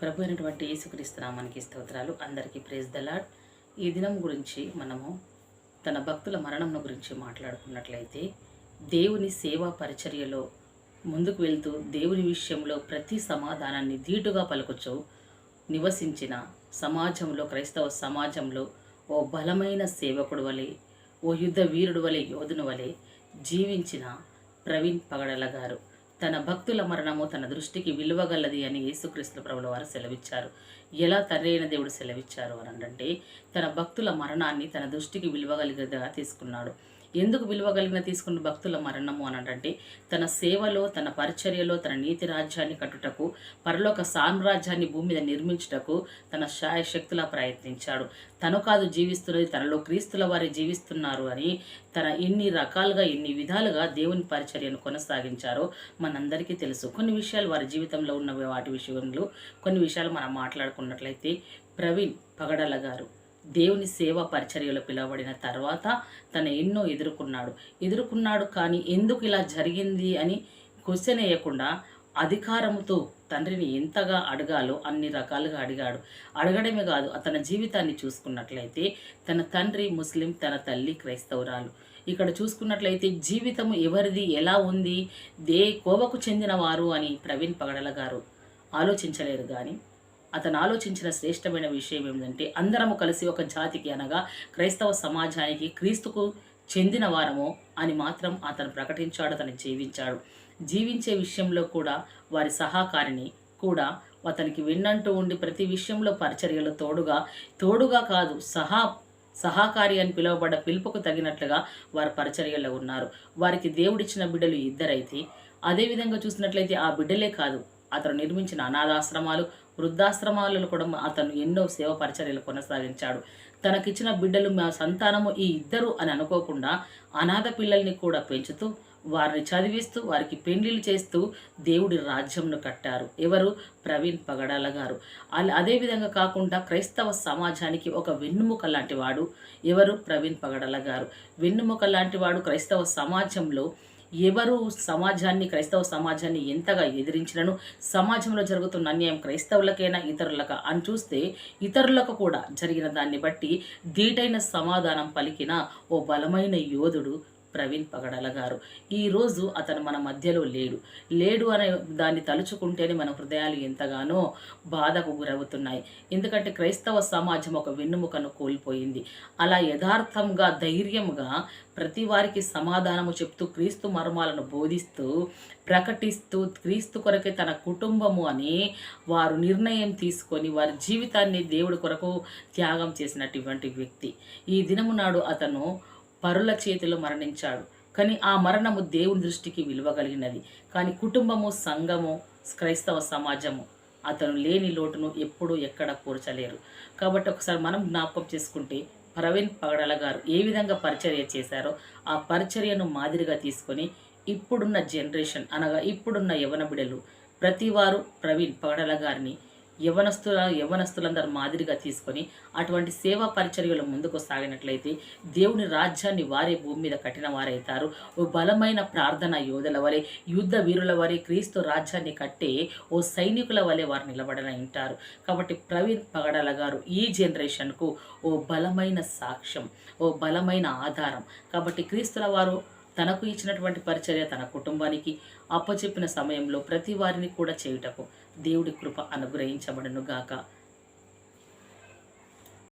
ప్రభు అయినటువంటి యేసుక్రీస్తునామానికి స్తోత్రాలు. అందరికీ ప్రేజ్ దలాడ్ ఈ దినం గురించి మనము తన భక్తుల మరణంను గురించి మాట్లాడుకున్నట్లయితే దేవుని సేవా పరిచర్యలో ముందుకు వెళ్తూ దేవుని విషయంలో ప్రతి సమాధానాన్ని ధీటుగా పలుకుచు నివసించిన సమాజంలో క్రైస్తవ సమాజంలో ఓ బలమైన సేవకుడు వలె ఓ యుద్ధ వీరుడు వలె యోధుని వలె జీవించిన ప్రవీణ్ పగడల గారు. తన భక్తుల మరణము తన దృష్టికి విలువగలది అని యేసుక్రీస్తు ప్రభుల వారు సెలవిచ్చారు. ఎలా తండ్రి అయిన దేవుడు సెలవిచ్చారు అని అంటే తన భక్తుల మరణాన్ని తన దృష్టికి విలువగలిగేదిగా తీసుకున్నాడు. ఎందుకు విలువగలిగిన తీసుకున్న భక్తుల మరణము అని అంటే తన సేవలో తన పరిచర్యలో తన నీతి రాజ్యాన్ని కట్టుటకు పరలోక సామ్రాజ్యాన్ని భూమి మీద నిర్మించుటకు తన శాయశక్తులా ప్రయత్నించాడు. తను కాదు జీవిస్తున్నది తనలో క్రీస్తుల వారి జీవిస్తున్నారు అని తన ఎన్ని రకాలుగా ఎన్ని విధాలుగా దేవుని పరిచర్యను కొనసాగించారో మనందరికీ తెలుసు. కొన్ని విషయాలు వారి జీవితంలో ఉన్న వాటి విషయంలో కొన్ని విషయాలు మనం మాట్లాడుకున్నట్లయితే ప్రవీణ్ పగడల గారు దేవుని సేవా పరిచర్యలో పిలవబడిన తర్వాత తను ఎన్నో ఎదుర్కొన్నాడు. ఎదుర్కొన్నాడు కానీ ఎందుకు ఇలా జరిగింది అని క్వశ్చన్ వేయకుండా అధికారముతో తండ్రిని ఎంతగా అడగాలో అన్ని రకాలుగా అడిగాడు. అడగడమే కాదు అతని జీవితాన్ని చూసుకున్నట్లయితే తన తండ్రి ముస్లిం తన తల్లి క్రైస్తవురాలు. ఇక్కడ చూసుకున్నట్లయితే జీవితము ఎవరిది ఎలా ఉంది దే కోవకు చెందిన వారు అని ప్రవీణ్ పగడల గారు ఆలోచించలేరు కానీ అతను ఆలోచించిన శ్రేష్టమైన విషయం ఏమిటంటే అందరము కలిసి ఒక జాతికి అనగా క్రైస్తవ సమాజానికి క్రీస్తుకు చెందిన వారము అని మాత్రం అతను ప్రకటించాడు అతను జీవించాడు. జీవించే విషయంలో కూడా వారి సహకారిని కూడా అతనికి విన్నంటూ ఉండి ప్రతి విషయంలో పరిచర్యలు తోడుగా తోడుగా కాదు సహా సహకారి అని పిలువబడ్డ పిలుపుకు తగినట్లుగా వారి పరిచర్యలో ఉన్నారు. వారికి దేవుడిచ్చిన బిడ్డలు ఇద్దరైతే అదేవిధంగా చూసినట్లయితే ఆ బిడ్డలే కాదు అతను నిర్మించిన అనాథాశ్రమాలు వృద్ధాశ్రమాలలో కూడా అతను ఎన్నో సేవ పరిచర్యలు కొనసాగించాడు. తనకిచ్చిన బిడ్డలు మా సంతానము ఈ ఇద్దరు అని అనుకోకుండా అనాథ పిల్లల్ని కూడా పెంచుతూ వారిని చదివిస్తూ వారికి పెండ్లిలు చేస్తూ దేవుడి రాజ్యంను కట్టారు. ఎవరు? ప్రవీణ్ పగడాల గారు. అదేవిధంగా కాకుండా క్రైస్తవ సమాజానికి ఒక వెన్నుముక లాంటి వాడు ఎవరు? ప్రవీణ్ పగడాల గారు. వెన్నుముక లాంటి వాడు క్రైస్తవ సమాజంలో ఎవరు సమాజాన్ని క్రైస్తవ సమాజాన్ని ఎంతగా ఎదిరించినను సమాజంలో జరుగుతున్న అన్యాయం క్రైస్తవులకైనా ఇతరులక అని చూస్తే ఇతరులకు కూడా జరిగిన దాన్ని బట్టి ధీటైన సమాధానం పలికిన ఓ బలమైన యోధుడు ప్రవీణ్ పగడల గారు. ఈరోజు అతను మన మధ్యలో లేడు. లేడు అనే దాన్ని తలుచుకుంటేనే మన హృదయాలు ఎంతగానో బాధకు గురవుతున్నాయి. ఎందుకంటే క్రైస్తవ సమాజం ఒక వెన్నుముకను కోల్పోయింది. అలా యథార్థంగా ధైర్యంగా ప్రతి వారికి సమాధానము చెప్తూ క్రీస్తు మర్మాలను బోధిస్తూ ప్రకటిస్తూ క్రీస్తు కొరకే తన కుటుంబము అని వారు నిర్ణయం తీసుకొని వారి జీవితాన్ని దేవుడి కొరకు త్యాగం చేసినటువంటి వ్యక్తి. ఈ దినము నాడు అతను పరుల చేతిలో మరణించాడు. కానీ ఆ మరణము దేవుని దృష్టికి విలువగలిగినది కానీ కుటుంబము సంఘము క్రైస్తవ సమాజము అతను లేని లోటును ఎప్పుడూ ఎక్కడ కూర్చలేరు. కాబట్టి ఒకసారి మనం జ్ఞాపకం చేసుకుంటే ప్రవీణ్ పగడల గారు ఏ విధంగా పరిచర్య చేశారో ఆ పరిచర్యను మాదిరిగా తీసుకొని ఇప్పుడున్న జనరేషన్ అనగా ఇప్పుడున్న యవన బిడలు ప్రతివారు ప్రవీణ్ పగడల గారిని యవనస్తుల యవనస్తులందరి మాదిరిగా తీసుకొని అటువంటి సేవా పరిచర్యలు ముందుకు సాగినట్లయితే దేవుని రాజ్యాన్ని వారే భూమి మీద కట్టిన వారైతారు ఓ బలమైన ప్రార్థన యోధుల వలె యుద్ధ వీరుల వలె క్రీస్తు రాజ్యాన్ని కట్టే ఓ సైనికుల వలె వారు నిలబడన ఉంటారు కాబట్టి ప్రవీణ్ పగడాల గారు ఈ జనరేషన్కు ఓ బలమైన సాక్ష్యం ఓ బలమైన ఆధారం. కాబట్టి క్రీస్తుల వారు తనకు ఇచ్చినటువంటి పరిచర్య తన కుటుంబానికి అప్పచెప్పిన సమయంలో ప్రతి వారిని కూడా చేయుటకు దేవుడి కృప అనుగ్రహించబడును గాక